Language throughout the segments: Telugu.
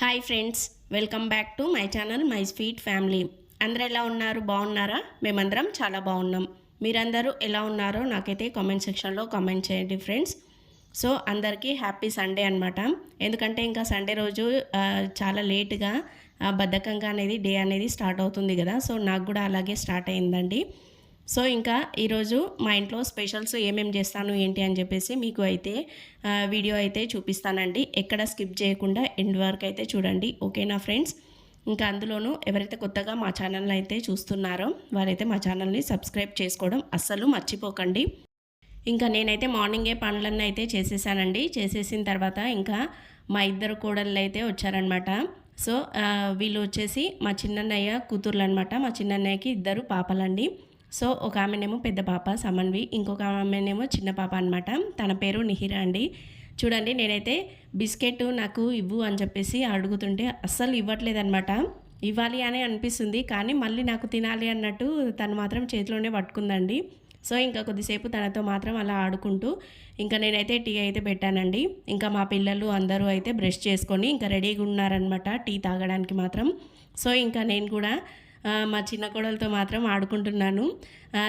Hi friends welcome back to my channel my sweet family అందరు ఎలా ఉన్నారు? బాగున్నారా? మేమందరం చాలా బాగున్నాం. మీరందరూ ఎలా ఉన్నారో నాకైతే కామెంట్ సెక్షన్లో కామెంట్ చేయండి ఫ్రెండ్స్ సో అందరికీ హ్యాపీ సండే అనమాట ఎందుకంటే ఇంకా సండే రోజు చాలా లేట్గా బద్ధకంగా అనేది డే అనేది స్టార్ట్ అవుతుంది కదా. సో నాకు కూడా అలాగే స్టార్ట్ అయిందండి. సో ఇంకా ఈరోజు మా ఇంట్లో స్పెషల్స్ ఏమేమి చేస్తాను ఏంటి అని చెప్పేసి మీకు అయితే వీడియో అయితే చూపిస్తానండి. ఎక్కడ స్కిప్ చేయకుండా ఎండ్ వరకు అయితే చూడండి. ఓకేనా ఫ్రెండ్స్? ఇంకా అందులోనూ ఎవరైతే కొత్తగా మా ఛానల్ని అయితే చూస్తున్నారో వారైతే మా ఛానల్ని సబ్స్క్రైబ్ చేసుకోవడం అస్సలు మర్చిపోకండి. ఇంకా నేనైతే మార్నింగే పనులన్నీ అయితే చేసేసానండి. చేసేసిన తర్వాత ఇంకా మా ఇద్దరు కోడళ్ళు అయితే వచ్చారనమాట సో వీళ్ళు వచ్చేసి మా చిన్నన్నయ్య కూతుర్లు అనమాట మా చిన్నన్నయ్యకి ఇద్దరు పాపలండి. సో ఒక ఆమెనేమో పెద్ద పాప సమన్వి. ఇంకొక ఆమెనేమో చిన్న పాప అనమాట తన పేరు నిహిరా అండి. చూడండి నేనైతే బిస్కెట్ నాకు ఇవ్వు అని చెప్పేసి అడుగుతుంటే అస్సలు ఇవ్వట్లేదనమాట ఇవ్వాలి అని అనిపిస్తుంది కానీ మళ్ళీ నాకు తినాలి అన్నట్టు తను మాత్రం చేతిలోనే పట్టుకుందండి. సో ఇంకా కొద్దిసేపు తనతో మాత్రం అలా ఆడుకుంటూ ఇంకా నేనైతే టీ అయితే పెట్టానండి. ఇంకా మా పిల్లలు అందరూ అయితే బ్రష్ చేసుకొని ఇంకా రెడీగా ఉన్నారనమాట టీ తాగడానికి మాత్రం. సో ఇంకా నేను కూడా మా చిన్న కోడలతో మాత్రం ఆడుకుంటున్నాను.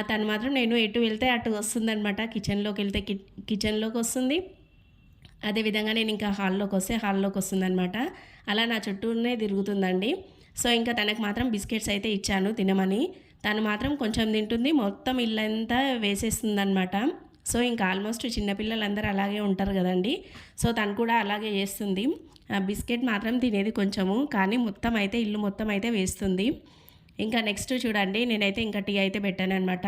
తను మాత్రం నేను ఎటు వెళ్తే అటు వస్తుందనమాట కిచెన్లోకి వెళ్తే కి కిచెన్లోకి వస్తుంది. అదేవిధంగా నేను ఇంకా హాల్లోకి వస్తే హాల్లోకి వస్తుందనమాట అలా నా చుట్టూనే తిరుగుతుందండి. సో ఇంకా తనకు మాత్రం బిస్కెట్స్ అయితే ఇచ్చాను తినమని. తను మాత్రం కొంచెం తింటుంది. మొత్తం ఇల్లంతా వేసేస్తుందనమాట సో ఇంకా ఆల్మోస్ట్ చిన్నపిల్లలందరూ అలాగే ఉంటారు కదండి. సో తను కూడా అలాగే చేస్తుంది. ఆ బిస్కెట్ మాత్రం తినేది కొంచెము కానీ మొత్తం అయితే ఇల్లు మొత్తం అయితే వేస్తుంది. ఇంకా నెక్స్ట్ చూడండి నేనైతే ఇంకా టీ అయితే పెట్టాను అనమాట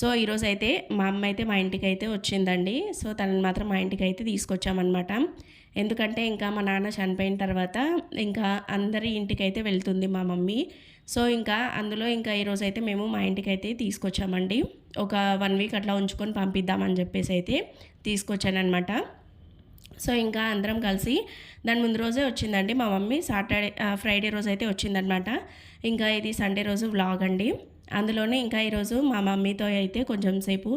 సో ఈరోజు అయితే మా అమ్మ అయితే మా ఇంటికి అయితే వచ్చిందండి. సో తనని మాత్రం మా ఇంటికి అయితే తీసుకొచ్చామన్నమాట. ఎందుకంటే ఇంకా మా నాన్న చనిపోయిన తర్వాత ఇంకా అందరి ఇంటికి అయితే వెళ్తుంది మా మమ్మీ. సో ఇంకా అందులో ఇంకా ఈరోజు అయితే మేము మా ఇంటికి అయితే తీసుకొచ్చామండి. ఒక వన్ వీక్ అట్లా ఉంచుకొని పంపిద్దామని చెప్పేసి అయితే తీసుకొచ్చానమాట సో ఇంకా అందరం కలిసి దాని ముందు రోజే వచ్చిందండి. మా మమ్మీ సాటర్డే ఫ్రైడే రోజు అయితే వచ్చిందనమాట ఇంకా ఇది సండే రోజు వ్లాగ్ అండి. అందులోనే ఇంకా ఈరోజు మా మమ్మీతో అయితే కొంచెం సేపు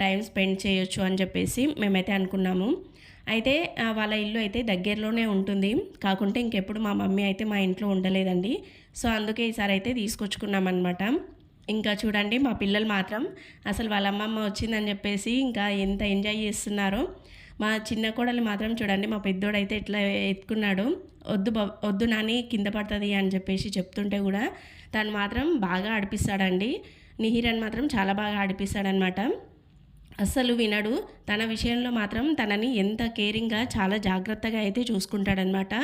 టైం స్పెండ్ చేయొచ్చు అని చెప్పేసి మేమైతే అనుకున్నాము. అయితే వాళ్ళ ఇల్లు అయితే దగ్గరలోనే ఉంటుంది. కాకుంటే ఇంకెప్పుడు మా మమ్మీ అయితే మా ఇంట్లో ఉండలేదండి. సో అందుకే ఈసారి అయితే తీసుకొచ్చుకున్నామన్నమాట. ఇంకా చూడండి మా పిల్లలు మాత్రం అసలు వాళ్ళ అమ్మమ్మ వచ్చిందని చెప్పేసి ఇంకా ఎంత ఎంజాయ్ చేస్తున్నారో. మా చిన్న కోడలు మాత్రం చూడండి మా పెద్దోడైతే ఇట్లా ఎత్తుకున్నాడు. వద్దు వద్దు నాని కింద పడుతుంది అని చెప్పేసి చెప్తుంటే కూడా తను మాత్రం బాగా ఆడిపిస్తాడండి. నిహిరన్ మాత్రం చాలా బాగా ఆడిపిస్తాడనమాట అస్సలు వినడు. తన విషయంలో మాత్రం తనని ఎంత కేరింగ్గా చాలా జాగ్రత్తగా అయితే చూసుకుంటాడనమాట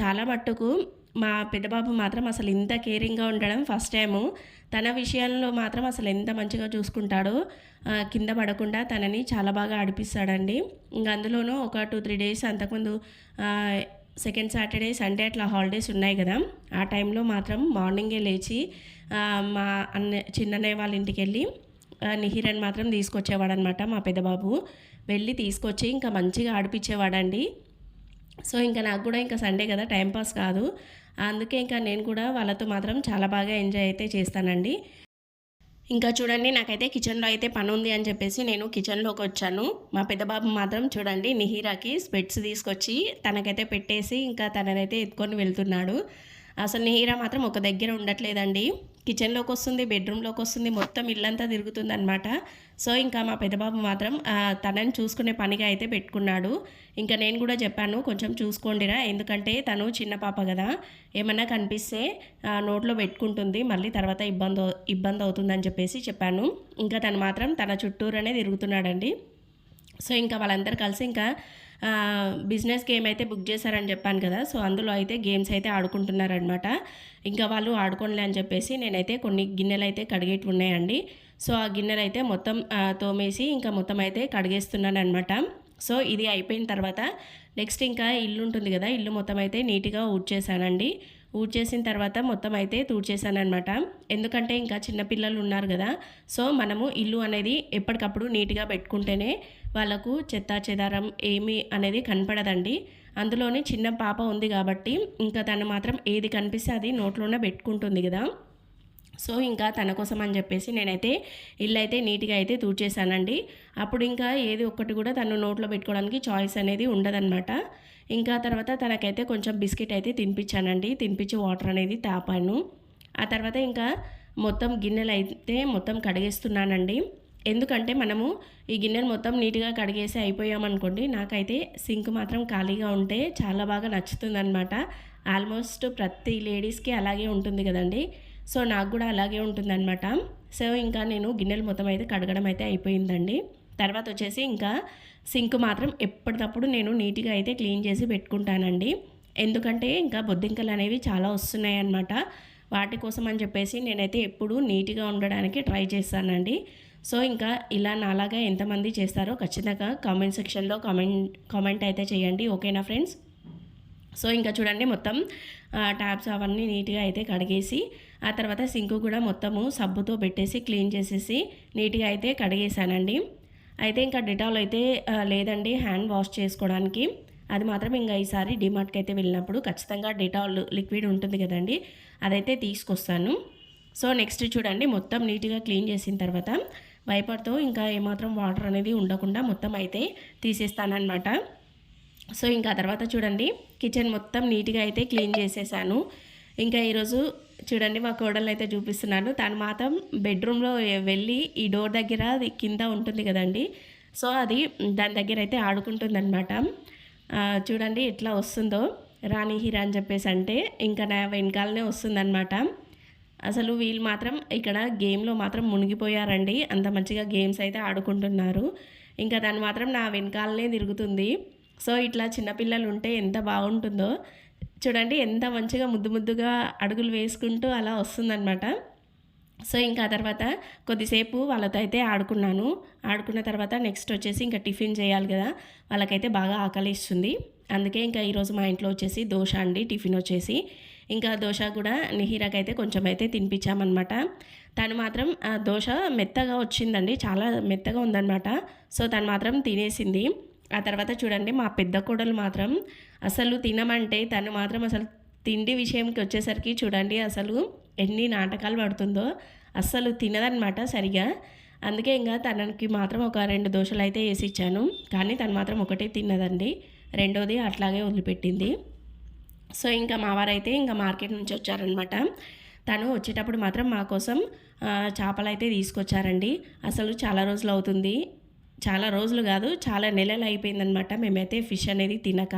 చాలా మట్టుకు మా పెద్దబాబు మాత్రం అసలు ఇంత కేరింగ్గా ఉండడం ఫస్ట్ టైము. తన విషయంలో మాత్రం అసలు ఎంత మంచిగా చూసుకుంటాడో కింద పడకుండా తనని చాలా బాగా ఆడిపిస్తాడండి. ఇంకా అందులోనూ ఒక టూ త్రీ డేస్ అంతకుముందు సెకండ్ సాటర్డే సండే అట్లా హాలిడేస్ ఉన్నాయి కదా. ఆ టైంలో మాత్రం మార్నింగే లేచి మా అన్న చిన్నన్నయ్య వాళ్ళ ఇంటికి వెళ్ళి నిహిరన్ మాత్రం తీసుకొచ్చేవాడనమాట మా పెద్దబాబు. వెళ్ళి తీసుకొచ్చి ఇంకా మంచిగా ఆడిపించేవాడండి సో ఇంకా నాకు కూడా ఇంకా సండే కదా టైం పాస్ కాదు. అందుకే ఇంకా నేను కూడా వాళ్ళతో మాత్రం చాలా బాగా ఎంజాయ్ అయితే చేస్తానండి. ఇంకా చూడండి నాకైతే కిచెన్లో అయితే పని ఉంది అని చెప్పేసి నేను కిచెన్లోకి వచ్చాను. మా పెద్దబాబు మాత్రం చూడండి నిహిరాకి స్పెట్స్ తీసుకొచ్చి తనకైతే పెట్టేసి ఇంకా తననైతే ఎత్తుకొని వెళ్తున్నాడు. అసలు నిహిరా మాత్రం ఒక దగ్గర ఉండట్లేదండి. కిచెన్లోకి వస్తుంది బెడ్రూమ్లోకి వస్తుంది మొత్తం ఇల్లంతా తిరుగుతుంది అనమాట సో ఇంకా మా పెద్దబాబు మాత్రం తనని చూసుకునే పనిగా అయితే పెట్టుకున్నాడు. ఇంకా నేను కూడా చెప్పాను కొంచెం చూసుకోండిరా ఎందుకంటే తను చిన్న పాప కదా. ఏమన్నా కనిపిస్తే నోట్లో పెట్టుకుంటుంది మళ్ళీ తర్వాత ఇబ్బంది అవు- ఇబ్బంది అవుతుందని చెప్పేసి చెప్పాను. ఇంకా తను మాత్రం తన చుట్టూరనే తిరుగుతున్నాడండి. సో ఇంకా వాళ్ళందరూ కలిసి ఇంకా బిజినెస్ గేమ్ అయితే బుక్ చేశారని చెప్పాను కదా సో అందులో అయితే గేమ్స్ అయితే ఆడుకుంటున్నారనమాట ఇంకా వాళ్ళు ఆడుకోలే అని చెప్పేసి నేనైతే కొన్ని గిన్నెలు అయితే కడిగేటి ఉన్నాయండి. సో ఆ గిన్నెలు అయితే మొత్తం తోమేసి ఇంకా మొత్తం అయితే కడిగేస్తున్నాను అనమాట సో ఇది అయిపోయిన తర్వాత నెక్స్ట్ ఇంకా ఇల్లు ఉంటుంది కదా ఇల్లు మొత్తం అయితే నీట్గా ఊడ్చేసానండి ఊడ్చేసిన తర్వాత మొత్తం అయితే తూడ్చేసానమాట ఎందుకంటే ఇంకా చిన్నపిల్లలు ఉన్నారు కదా సో మనము ఇల్లు అనేది ఎప్పటికప్పుడు నీట్గా పెట్టుకుంటేనే వాళ్ళకు చెత్తా చెదారం ఏమి అనేది కనపడదండి. అందులోనే చిన్న పాప ఉంది కాబట్టి ఇంకా తను మాత్రం ఏది కనిపిస్తే అది నోట్లోనే పెట్టుకుంటుంది కదా. సో ఇంకా తన కోసం అని చెప్పేసి నేనైతే ఇల్లు అయితే నీట్గా అయితే తూడ్చేసానండి అప్పుడు ఇంకా ఏది ఒక్కటి కూడా తను నోట్లో పెట్టుకోవడానికి చాయిస్ అనేది ఉండదన్నమాట. ఇంకా తర్వాత తనకైతే కొంచెం బిస్కెట్ అయితే తినిపించానండి. తినిపించి వాటర్ అనేది తాపాను. ఆ తర్వాత ఇంకా మొత్తం గిన్నెలు అయితే మొత్తం కడిగేస్తున్నానండి. ఎందుకంటే మనము ఈ గిన్నెలు మొత్తం నీట్గా కడిగేసి అయిపోయామనుకోండి నాకైతే సింక్ మాత్రం ఖాళీగా ఉంటే చాలా బాగా నచ్చుతుందనమాట ఆల్మోస్ట్ ప్రతి లేడీస్కి అలాగే ఉంటుంది కదండి. సో నాకు కూడా అలాగే ఉంటుందన్నమాట. సో ఇంకా నేను గిన్నెలు మొత్తం అయితే కడగడం అయితే అయిపోయిందండి. తర్వాత వచ్చేసి ఇంకా సింక్ మాత్రం ఎప్పటికప్పుడు నేను నీట్గా అయితే క్లీన్ చేసి పెట్టుకుంటానండి. ఎందుకంటే ఇంకా బొద్దింకలు అనేవి చాలా వస్తున్నాయి అన్నమాట వాటి కోసం అని చెప్పేసి నేనైతే ఎప్పుడూ నీట్గా ఉండడానికి ట్రై చేస్తానండి. సో ఇంకా ఇలా నాలాగా ఎంతమంది చేస్తారో ఖచ్చితంగా కామెంట్ సెక్షన్లో కామెంట్ కామెంట్ అయితే చేయండి. ఓకేనా ఫ్రెండ్స్? సో ఇంకా చూడండి మొత్తం ట్యాప్స్ అవన్నీ నీట్గా అయితే కడిగేసి ఆ తర్వాత సింక్ కూడా మొత్తము సబ్బుతో పెట్టేసి క్లీన్ చేసేసి నీట్గా అయితే కడిగేసానండి అయితే ఇంకా డిటాల్ అయితే లేదండి హ్యాండ్ వాష్ చేసుకోవడానికి. అది మాత్రం ఇంకా ఈసారి డిమార్ట్కి అయితే వెళ్ళినప్పుడు ఖచ్చితంగా డిటాల్ లిక్విడ్ ఉంటుంది కదండి అదైతే తీసుకొస్తాను. సో నెక్స్ట్ చూడండి మొత్తం నీట్గా క్లీన్ చేసిన తర్వాత వైపర్తో ఇంకా ఏమాత్రం వాటర్ అనేది ఉండకుండా మొత్తం అయితే తీసేస్తానమాట సో ఇంకా తర్వాత చూడండి కిచెన్ మొత్తం నీట్గా అయితే క్లీన్ చేసేసాను. ఇంకా ఈరోజు చూడండి మా కోడలు అయితే చూపిస్తున్నాను. తను మాత్రం బెడ్రూమ్లో వెళ్ళి ఈ డోర్ దగ్గర అది కింద ఉంటుంది కదండి. సో అది దాని దగ్గర అయితే ఆడుకుంటుందన్నమాట. చూడండి ఎట్లా వస్తుందో. రాణి హీరా అని చెప్పేసి అంటే ఇంకా నా వెనకాలనే వస్తుందన్నమాట. అసలు వీళ్ళు మాత్రం ఇక్కడ గేమ్లో మాత్రం మునిగిపోయారండి. అంత మంచిగా గేమ్స్ అయితే ఆడుకుంటున్నారు. ఇంకా దాన్ని మాత్రం నా వెనకాలనే తిరుగుతుంది. సో ఇట్లా చిన్నపిల్లలు ఉంటే ఎంత బాగుంటుందో. చూడండి ఎంత మంచిగా ముద్దు ముద్దుగా అడుగులు వేసుకుంటూ అలా వస్తుందన్నమాట. సో ఇంకా తర్వాత కొద్దిసేపు వాళ్ళతో అయితే ఆడుకున్నాను. ఆడుకున్న తర్వాత నెక్స్ట్ వచ్చేసి ఇంకా టిఫిన్ చేయాలి కదా. వాళ్ళకైతే బాగా ఆకలిస్తుంది. అందుకే ఇంకా ఈరోజు మా ఇంట్లో వచ్చేసి దోశ అండి టిఫిన్ వచ్చేసి. ఇంకా దోశ కూడా నిహిరాకైతే కొంచెం అయితే తినిపించామన్నమాట. తను మాత్రం ఆ దోశ మెత్తగా వచ్చిందండి. చాలా మెత్తగా ఉందన్నమాట. సో తను మాత్రం తినేసింది. ఆ తర్వాత చూడండి మా పెద్ద కోడలు మాత్రం అసలు తినమంటే తను మాత్రం అసలు తిండి విషయంకి వచ్చేసరికి చూడండి అసలు ఎన్ని నాటకాలు పడుతుందో అస్సలు తినదనమాట సరిగా. అందుకే ఇంకా తనకి మాత్రం ఒక రెండు దోశలు అయితే వేసి ఇచ్చాను. కానీ తను మాత్రం ఒకటే తిన్నదండి. రెండోది అట్లాగే వదిలిపెట్టింది. సో ఇంకా మా వారైతే ఇంకా మార్కెట్ నుంచి వచ్చారనమాట. తను వచ్చేటప్పుడు మాత్రం మా కోసం చేపలు అయితే తీసుకొచ్చారండి. అసలు చాలా రోజులు అవుతుంది. చాలా రోజులు కాదు చాలా నెలలు అయిపోయిందనమాట. మేమైతే ఫిష్ అనేది తినక.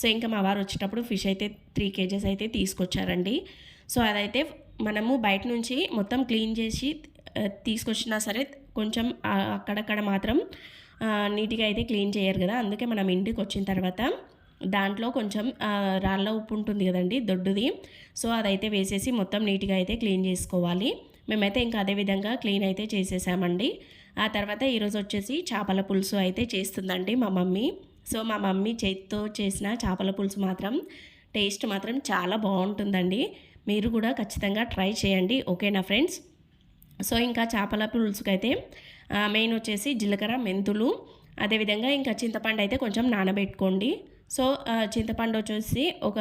సో ఇంకా మా వారు వచ్చేటప్పుడు ఫిష్ అయితే త్రీ కేజెస్ అయితే తీసుకొచ్చారండి. సో అదైతే మనము బయట నుంచి మొత్తం క్లీన్ చేసి తీసుకొచ్చినా సరే కొంచెం అక్కడక్కడ మాత్రం నీట్గా అయితే క్లీన్ చేయరు కదా. అందుకే మనం ఇంటికి వచ్చిన తర్వాత దాంట్లో కొంచెం రాళ్ళ ఉప్పు ఉంటుంది కదండి దొడ్డుది. సో అదైతే వేసేసి మొత్తం నీట్గా అయితే క్లీన్ చేసుకోవాలి. మేమైతే ఇంకా అదే విధంగా క్లీన్ అయితే చేసేసామండి. ఆ తర్వాత ఈరోజు వచ్చేసి చేపల పులుసు అయితే చేస్తుందండి మా మమ్మీ. సో మా మమ్మీ చేతితో చేసిన చేపల పులుసు మాత్రం టేస్ట్ మాత్రం చాలా బాగుంటుందండి. మీరు కూడా ఖచ్చితంగా ట్రై చేయండి ఓకేనా ఫ్రెండ్స్? సో ఇంకా చేపల పులుసుకైతే మెయిన్ వచ్చేసి జీలకర్ర మెంతులు అదేవిధంగా ఇంకా చింతపండు అయితే కొంచెం నానబెట్టుకోండి. సో చింతపండు వచ్చేసి ఒక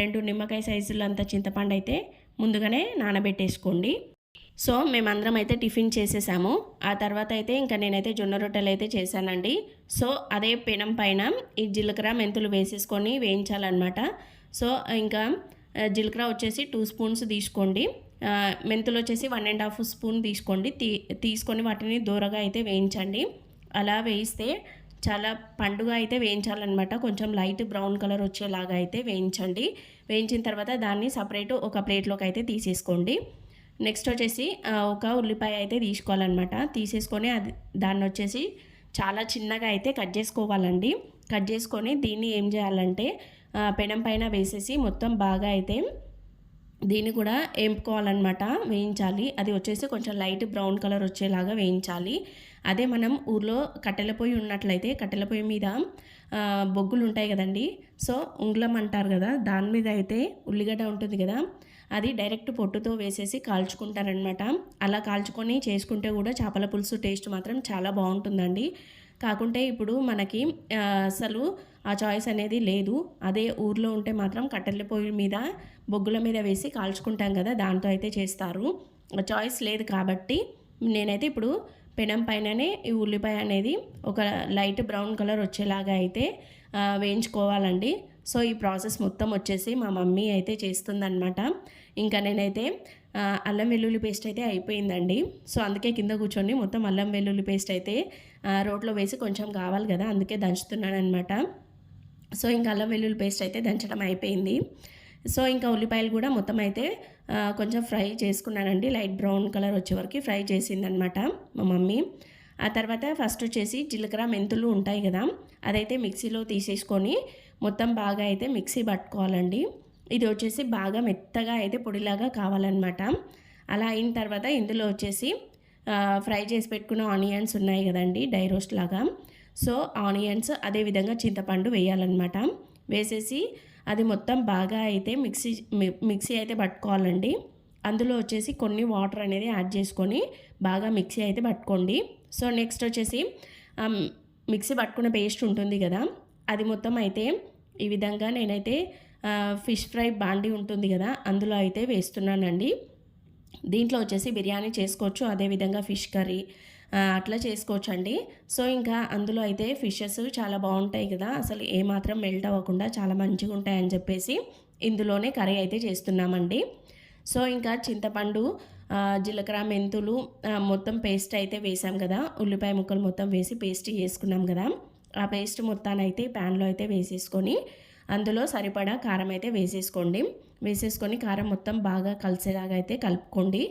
రెండు నిమ్మకాయ సైజులంత చింతపండు అయితే ముందుగానే నానబెట్టేసుకోండి. సో మేమందరం అయితే టిఫిన్ చేసేసాము. ఆ తర్వాత అయితే ఇంకా నేనైతే జొన్న రొట్టెలు అయితే చేశానండి. సో అదే పెనం పైన ఈ జీలకర్ర మెంతులు వేసేసుకొని వేయించాలన్నమాట. సో ఇంకా జీలకర్ర వచ్చేసి టూ స్పూన్స్ తీసుకోండి. మెంతులు వచ్చేసి వన్ అండ్ హాఫ్ స్పూన్ తీసుకోండి. తీ తీసుకొని వాటిని దూరగా అయితే వేయించండి. అలా వేయిస్తే చాలా పండుగ అయితే వేయించాలన్నమాట. కొంచెం లైట్ బ్రౌన్ కలర్ వచ్చేలాగా అయితే వేయించండి. వేయించిన తర్వాత దాన్ని సపరేట్ ఒక ప్లేట్లోకి అయితే తీసేసుకోండి. నెక్స్ట్ వచ్చేసి ఒక ఉల్లిపాయ అయితే తీసుకోవాలన్నమాట. తీసేసుకొని అది దాన్ని వచ్చేసి చాలా చిన్నగా అయితే కట్ చేసుకోవాలండి. కట్ చేసుకొని దీన్ని ఏం చేయాలంటే పెనం పైన వేసేసి మొత్తం బాగా అయితే దీన్ని కూడా వేపుకోవాలన్నమాట వేయించాలి. అది వచ్చేసి కొంచెం లైట్ బ్రౌన్ కలర్ వచ్చేలాగా వేయించాలి. అదే మనం ఊర్లో కట్టెల పొయ్యి ఉన్నట్లయితే కట్టెల పొయ్యి మీద బొగ్గులు ఉంటాయి కదండి. సో ఉంగ్లం అంటారు కదా దాని మీద అయితే ఉల్లిగడ్డ ఉంటుంది కదా అది డైరెక్ట్ పొట్టుతో వేసేసి కాల్చుకుంటారనమాట అలా కాల్చుకొని చేసుకుంటే కూడా చేపల పులుసు టేస్ట్ మాత్రం చాలా బాగుంటుందండి. కాకుంటే ఇప్పుడు మనకి అసలు ఆ చాయిస్ అనేది లేదు. అదే ఊర్లో ఉంటే మాత్రం కట్టెల పొయ్యి మీద బొగ్గుల మీద వేసి కాల్చుకుంటాం కదా దాంతో అయితే చేస్తారు. చాయిస్ లేదు కాబట్టి నేనైతే ఇప్పుడు పెనం పైననే ఈ ఉల్లిపాయ అనేది ఒక లైట్ బ్రౌన్ కలర్ వచ్చేలాగా అయితే వేయించుకోవాలండి. సో ఈ ప్రాసెస్ మొత్తం వచ్చేసి మా మమ్మీ అయితే చేస్తుందనమాట ఇంకా నేనైతే అల్లం వెల్లుల్లి పేస్ట్ అయితే అయిపోయిందండి. సో అందుకే కింద కూర్చొని మొత్తం అల్లం వెల్లుల్లి పేస్ట్ అయితే రోట్లో వేసి కొంచెం కావాలి కదా అందుకే దంచుతున్నాను అనమాట సో ఇంకా అల్లం వెల్లుల్లి పేస్ట్ అయితే దంచడం అయిపోయింది. సో ఇంకా ఉల్లిపాయలు కూడా మొత్తం అయితే కొంచెం ఫ్రై చేసుకున్నానండి. లైట్ బ్రౌన్ కలర్ వచ్చే వరకు ఫ్రై చేసిందనమాట మా మమ్మీ. ఆ తర్వాత ఫస్ట్ వచ్చేసి జీలకర్ర మెంతులు ఉంటాయి కదా అదైతే మిక్సీలో తీసేసుకొని మొత్తం బాగా అయితే మిక్సీ పట్టుకోవాలండి. ఇది వచ్చేసి బాగా మెత్తగా అయితే పొడిలాగా కావాలన్నమాట. అలా అయిన తర్వాత ఇందులో వచ్చేసి ఫ్రై చేసి పెట్టుకున్న ఆనియన్స్ ఉన్నాయి కదండి డై రోస్ట్ లాగా. సో ఆనియన్స్ అదేవిధంగా చింతపండు వేయాలన్నమాట. వేసేసి అది మొత్తం బాగా అయితే మిక్సీ మిక్సీ అయితే పట్టుకోవాలండి. అందులో వచ్చేసి కొన్ని వాటర్ అనేది యాడ్ చేసుకొని బాగా మిక్సీ అయితే పట్టుకోండి. సో నెక్స్ట్ వచ్చేసి మిక్సీ పట్టుకున్న పేస్ట్ ఉంటుంది కదా అది మొత్తం అయితే ఈ విధంగా నేనైతే ఫిష్ ఫ్రై బాండి ఉంటుంది కదా అందులో అయితే వేస్తున్నానండి. దీంట్లో వచ్చేసి బిర్యానీ చేసుకోవచ్చు అదేవిధంగా ఫిష్ కర్రీ అట్లా చేసుకోవచ్చు అండి సో ఇంకా అందులో అయితే ఫిషెస్ చాలా బాగుంటాయి కదా. అసలు ఏమాత్రం మెల్ట్ అవ్వకుండా చాలా మంచిగా ఉంటాయని చెప్పేసి ఇందులోనే కర్రీ అయితే చేస్తున్నామండి. సో ఇంకా చింతపండు జీలకర్ర మెంతులు మొత్తం పేస్ట్ అయితే వేసాం కదా. ఉల్లిపాయ ముక్కలు మొత్తం వేసి పేస్ట్ చేసుకున్నాం కదా. ఆ పేస్ట్ మొత్తాన్ని అయితే ప్యాన్లో అయితే వేసేసుకొని అందులో సరిపడా కారం అయితే వేసేసుకోండి. వేసేసుకొని కారం మొత్తం బాగా కలిసేలాగా అయితే కలుపుకోండి.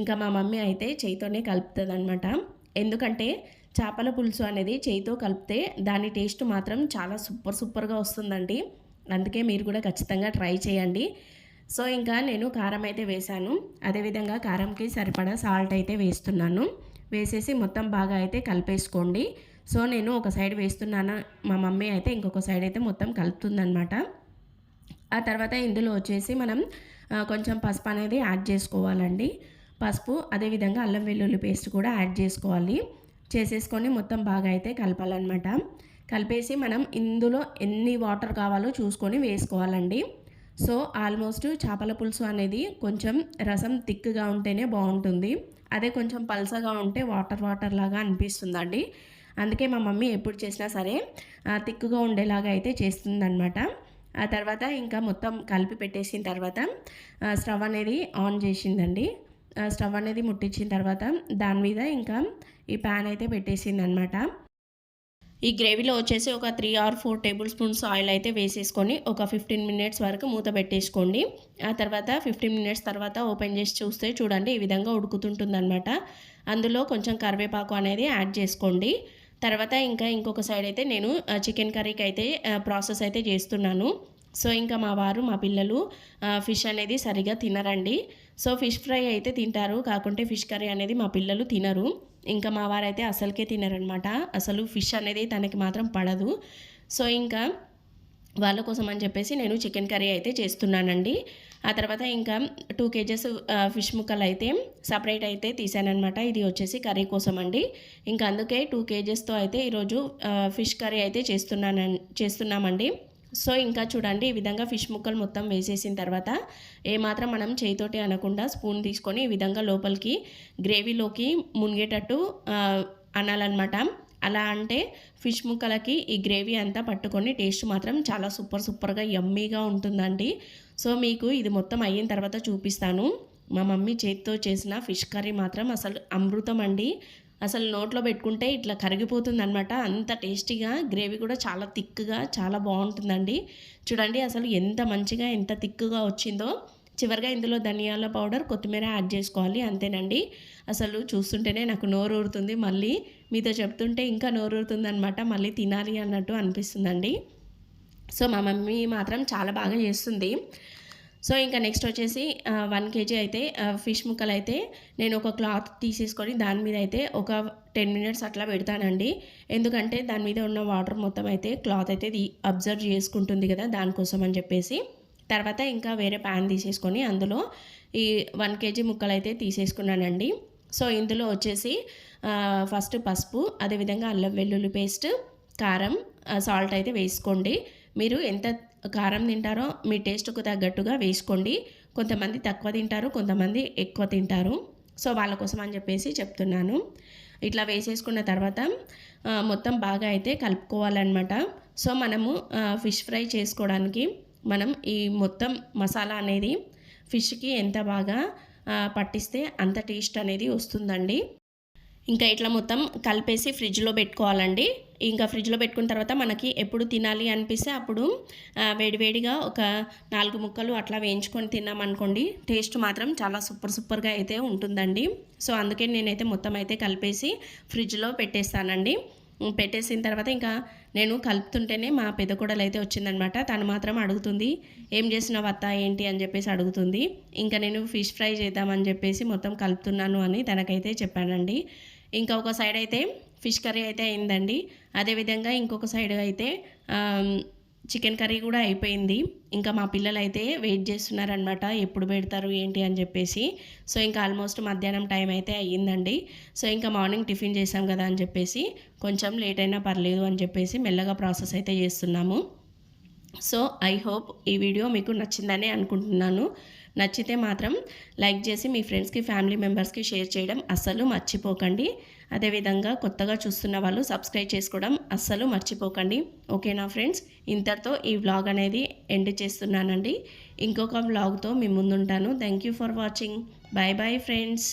ఇంకా మా మమ్మీ అయితే చేయితోనే కలుపుతుంది అనమాట ఎందుకంటే చేపల పులుసు అనేది చేయితో కలిపితే దాని టేస్ట్ మాత్రం చాలా సూపర్ సూపర్గా వస్తుందండి. అందుకే మీరు కూడా ఖచ్చితంగా ట్రై చేయండి. సో ఇంకా నేను కారం అయితే వేశాను. అదేవిధంగా కారంకి సరిపడా సాల్ట్ అయితే వేస్తున్నాను. వేసేసి మొత్తం బాగా అయితే కలిపేసుకోండి. సో నేను ఒక సైడ్ వేస్తున్నాను. మా మమ్మీ అయితే ఇంకొక సైడ్ అయితే మొత్తం కలుపుతుందనమాట ఆ తర్వాత ఇందులో వచ్చేసి మనం కొంచెం పసుపు అనేది యాడ్ చేసుకోవాలండి. పసుపు అదేవిధంగా అల్లం వెల్లుల్లి పేస్ట్ కూడా యాడ్ చేసుకోవాలి. చేసేసుకొని మొత్తం బాగా అయితే కలపాలన్నమాట. కలిపేసి మనం ఇందులో ఎన్ని వాటర్ కావాలో చూసుకొని వేసుకోవాలండి. సో ఆల్మోస్ట్ చేపల పులుసు అనేది కొంచెం రసం థిక్గా ఉంటేనే బాగుంటుంది. అదే కొంచెం పల్సగా ఉంటే వాటర్ వాటర్ లాగా అనిపిస్తుందండి. అందుకే మా మమ్మీ ఎప్పుడు చేసినా సరే థిక్గా ఉండేలాగా అయితే చేస్తుందన్నమాట. ఆ తర్వాత ఇంకా మొత్తం కలిపి పెట్టేసిన తర్వాత స్టవ్ అనేది ఆన్ చేసిందండి. స్టవ్ అనేది ముట్టించిన తర్వాత దాని మీద ఇంకా ఈ ప్యాన్ అయితే పెట్టేసింది అనమాట ఈ గ్రేవీలో వచ్చేసి ఒక three or four tablespoons oil అయితే వేసేసుకొని ఒక ఫిఫ్టీన్ మినిట్స్ వరకు మూత పెట్టేసుకోండి. ఆ తర్వాత ఫిఫ్టీన్ మినిట్స్ తర్వాత ఓపెన్ చేసి చూస్తే చూడండి ఈ విధంగా ఉడుకుతుంటుందన్నమాట అందులో కొంచెం కరివేపాకు అనేది యాడ్ చేసుకోండి. తర్వాత ఇంకా ఇంకొక సైడ్ అయితే నేను చికెన్ కర్రీకి అయితే ప్రాసెస్ అయితే చేస్తున్నాను. సో ఇంకా మా వారు మా పిల్లలు ఫిష్ అనేది సరిగా తినరండి. సో ఫిష్ ఫ్రై అయితే తింటారు. కాకుంటే ఫిష్ కర్రీ అనేది మా పిల్లలు తినరు. ఇంకా మా వారైతే అసలుకే తినరనమాట. అసలు ఫిష్ అనేది తనకి మాత్రం పడదు. సో ఇంకా వాళ్ళ కోసం అని చెప్పేసి నేను చికెన్ కర్రీ అయితే చేస్తున్నానండి. ఆ తర్వాత ఇంకా టూ కేజెస్ ఫిష్ ముక్కలు అయితే సపరేట్ అయితే తీసానమాట ఇది వచ్చేసి కర్రీ కోసం అండి. ఇంకా అందుకే టూ కేజెస్తో అయితే ఈరోజు ఫిష్ కర్రీ అయితే చేస్తున్నాన చేస్తున్నామండి. సో ఇంకా చూడండి ఈ విధంగా ఫిష్ ముక్కలు మొత్తం వేసేసిన తర్వాత ఏమాత్రం మనం చేయితోటి అనకుండా స్పూన్ తీసుకొని ఈ విధంగా లోపలికి గ్రేవీలోకి మునిగేటట్టు అనాలన్నమాట. అలా అంటే ఫిష్ ముక్కలకి ఈ గ్రేవీ అంతా పట్టుకొని టేస్ట్ మాత్రం చాలా సూపర్ సూపర్గా యమ్మీగా ఉంటుందండి. సో మీకు ఇది మొత్తం అయిన తర్వాత చూపిస్తాను. మా మమ్మీ చేతితో చేసిన ఫిష్ కర్రీ మాత్రం అసలు అమృతం అండి. అసలు నోట్లో పెట్టుకుంటే ఇట్లా కరిగిపోతుంది అనమాట అంత టేస్టీగా గ్రేవీ కూడా చాలా థిక్గా చాలా బాగుంటుందండి. చూడండి అసలు ఎంత మంచిగా ఎంత థిక్గా వచ్చిందో. చివరిగా ఇందులో ధనియాల పౌడర్ కొత్తిమీర యాడ్ చేసుకోవాలి అంతేనండి. అసలు చూస్తుంటేనే నాకు నోరు ఊరుతుంది మళ్ళీ. మీతో చెప్తుంటే ఇంకా నోరు ఊరుతుంది అనమాట మళ్ళీ తినాలి అన్నట్టు అనిపిస్తుందండి. సో మా మమ్మీ మాత్రం చాలా బాగా చేస్తుంది. సో ఇంకా నెక్స్ట్ వచ్చేసి వన్ కేజీ అయితే ఫిష్ ముక్కలు అయితే నేను ఒక క్లాత్ తీసేసుకొని దాని మీద అయితే ఒక టెన్ మినిట్స్ అట్లా పెడతానండి. ఎందుకంటే దాని మీద ఉన్న వాటర్ మొత్తం అయితే క్లాత్ అయితే అబ్జర్వ్ చేసుకుంటుంది కదా దానికోసం అని చెప్పేసి. తర్వాత ఇంకా వేరే ప్యాన్ తీసేసుకొని అందులో ఈ వన్ కేజీ ముక్కలు అయితే తీసేసుకున్నానండి. సో ఇందులో వచ్చేసి ఫస్ట్ పసుపు అదేవిధంగా అల్లం వెల్లుల్లి పేస్ట్ కారం సాల్ట్ అయితే వేసుకోండి. మీరు ఎంత కారం తింటారో మీ టేస్ట్కు తగ్గట్టుగా వేసుకోండి. కొంతమంది తక్కువ తింటారు కొంతమంది ఎక్కువ తింటారు. సో వాళ్ళ కోసం అని చెప్పేసి చెప్తున్నాను. ఇట్లా వేసేసుకున్న తర్వాత మొత్తం బాగా అయితే కలుపుకోవాలన్నమాట. సో మనము ఫిష్ ఫ్రై చేసుకోవడానికి మనం ఈ మొత్తం మసాలా అనేది ఫిష్కి ఎంత బాగా పట్టిస్తే అంత టేస్ట్ అనేది వస్తుందండి. ఇంకా ఇట్లా మొత్తం కలిపేసి ఫ్రిడ్జ్లో పెట్టుకోవాలండి. ఇంకా ఫ్రిడ్జ్లో పెట్టుకున్న తర్వాత మనకి ఎప్పుడు తినాలి అనిపిస్తే అప్పుడు వేడివేడిగా ఒక నాలుగు ముక్కలు అట్లా వేయించుకొని తిన్నామనుకోండి టేస్ట్ మాత్రం చాలా సూపర్ సూపర్గా అయితే ఉంటుందండి. సో అందుకే నేనైతే మొత్తం అయితే కలిపేసి ఫ్రిడ్జ్లో పెట్టేస్తానండి. పెట్టేసిన తర్వాత ఇంకా నేను కలుపుతుంటేనే మా పెద్ద కూడలు అయితే వచ్చిందనమాట. తను మాత్రం అడుగుతుంది ఏం చేసిన వత్త ఏంటి? అని చెప్పేసి అడుగుతుంది. ఇంకా నేను ఫిష్ ఫ్రై చేద్దామని చెప్పేసి మొత్తం కలుపుతున్నాను అని తనకైతే చెప్పానండి. ఇంకా ఒక సైడ్ అయితే ఫిష్ కర్రీ అయితే అయిందండి. అదేవిధంగా ఇంకొక సైడ్ అయితే చికెన్ కర్రీ కూడా అయిపోయింది. ఇంకా మా పిల్లలు అయితే వెయిట్ చేస్తున్నారనమాట ఎప్పుడు పెడతారు ఏంటి అని చెప్పేసి. సో ఇంకా ఆల్మోస్ట్ మధ్యాహ్నం టైం అయితే అయ్యిందండి. సో ఇంకా మార్నింగ్ టిఫిన్ చేసాం కదా అని చెప్పేసి కొంచెం లేట్ అయినా పర్లేదు అని చెప్పేసి మెల్లగా ప్రాసెస్ అయితే చేస్తున్నాము. సో ఐ హోప్ ఈ వీడియో మీకు నచ్చిందని అనుకుంటున్నాను. నచ్చితే మాత్రం లైక్ చేసి మీ ఫ్రెండ్స్కి ఫ్యామిలీ మెంబర్స్కి షేర్ చేయడం అస్సలు మర్చిపోకండి. అదేవిధంగా కొత్తగా చూస్తున్న వాళ్ళు సబ్స్క్రైబ్ చేసుకోవడం అస్సలు మర్చిపోకండి. ఓకేనా ఫ్రెండ్స్? ఇంతటితో ఈ వ్లాగ్ అనేది ఎండ్ చేస్తున్నానండి. ఇంకొక వ్లాగ్తో మీ ముందుంటాను. Thank you for watching. Bye bye friends.